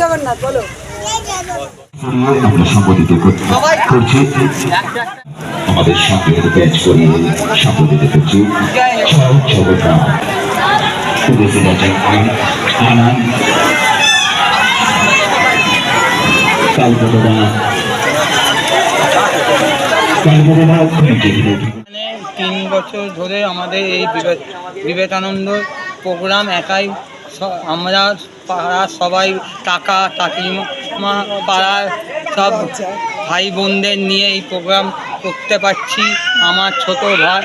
জগন্নাথ বলো। আমরা সংগঠিত করছি। আমাদের সঙ্গে ব্যাচ সংগঠিত করছি। ছবটা পুলিশে তিন বছর ধরে আমাদের এই বিবে- বিবেকানন্দ প্রোগ্রাম একাই আমরা পাড়ার সবাই টাকা কাকিমা পাড়ার সব ভাই বোনদের নিয়ে এই প্রোগ্রাম করতে পারছি। আমার ছোট ভাই,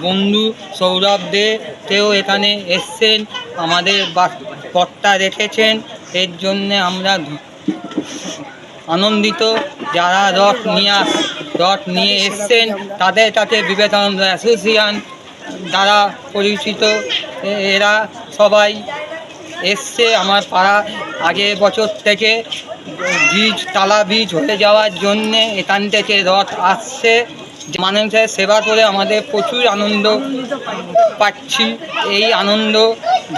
বন্ধু সৌরভ দে, তেও এখানে এসছেন, আমাদের পথটা রেখেছেন। এর জন্যে আমরা আনন্দিত যারা রথ নিয়ে রথ নিয়ে এসছেন, তাদের কাছে বিবেকানন্দ অ্যাসোসিয়েশন দ্বারা পরিচিত। এরা সবাই এসছে আমার পাড়া আগের বছর থেকে। বীজ, তালা বীজ হয়ে যাওয়ার জন্যে এখান থেকে রথ আসছে। মানুষের সেবা করে আমাদের প্রচুর আনন্দ পাচ্ছি। এই আনন্দ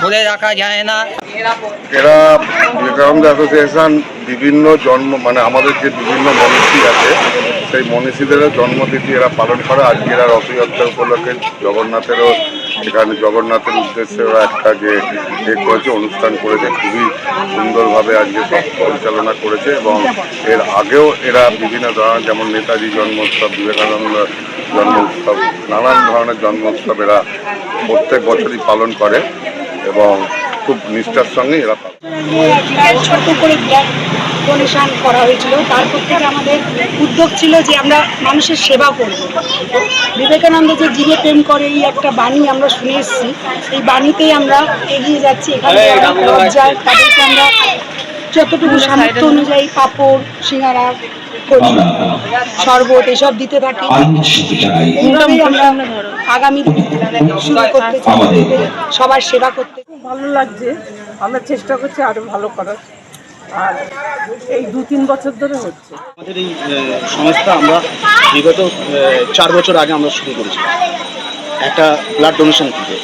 ধরে রাখা যায় না। এরা বিবেকানন্দ অ্যাসোসিয়েশন বিভিন্ন জন্ম মানে আমাদের যে বিভিন্ন মনীষী আছে, সেই মনীষীদের জন্মতিথি এরা পালন করে। আজকে এরা রথযাত্রা উপলক্ষে জগন্নাথেরও, এখানে জগন্নাথের উদ্দেশ্যে একটা যে এ করেছে, অনুষ্ঠান করেছে। খুবই সুন্দরভাবে আজকে সব পরিচালনা করেছে এবং এর আগেও এরা বিভিন্ন ধরনের, যেমন নেতাজি জন্ম উৎসব বিবেকানন্দ জন্ম উৎসব নানান ধরনের জন্ম উৎসব এরা প্রত্যেক বছরই পালন করে এবং খুব নিষ্ঠার সঙ্গে এরা পালন করে। ছোট করে ডোনেশন করা হয়েছিল। তারপর থেকে আমাদের উদ্যোগ ছিল যে আমরা মানুষের সেবা করব। বিবেকানন্দ যে জীবে প্রেম করে এই একটা বাণী আমরা শুনে এসেছি। এই বাণীতেই আমরা এগিয়ে যাচ্ছি। এখানে আমরা যতটুকু সামর্থ্য অনুযায়ী পাঁপড় সিঙ্গারা করি শরবত এসব দিতে থাকি। আমরা আগামী শুরু করতে সবার সেবা করতে খুব ভালো লাগছে। আমরা চেষ্টা করছি আরও ভালো করার। আর এই দু তিন বছর ধরে হচ্ছে। আমাদের এই সংস্থা আমরা বিগত চার বছর আগে আমরা শুরু করেছিলাম। একটা ব্লাড ডোনেশন থেকে।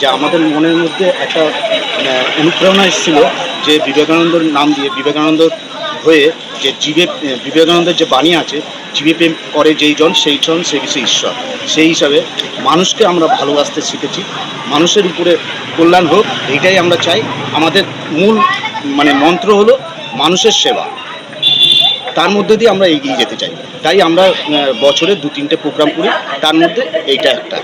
যে আমাদের মনের মধ্যে একটা অনুপ্রেরণা এসেছিল যে বিবেকানন্দর নাম দিয়ে বিবেকানন্দ হয়ে যে জীবে বিবেকানন্দের যে বাণী আছে, জীবে প্রেম করে যেই জন, সেই জন সেই বিষয়ে ঈশ্বর। সেই হিসাবে মানুষকে আমরা ভালোবাসতে শিখেছি। মানুষের উপরে কল্যাণ হোক, এইটাই আমরা চাই। আমাদের মূল মানে মন্ত্র হলো মানুষের সেবা। তার মধ্যে দিয়ে আমরা এগিয়ে যেতে চাই। তাই আমরা বছরে দু তিনটে প্রোগ্রাম করি। তার মধ্যে এইটা একটা।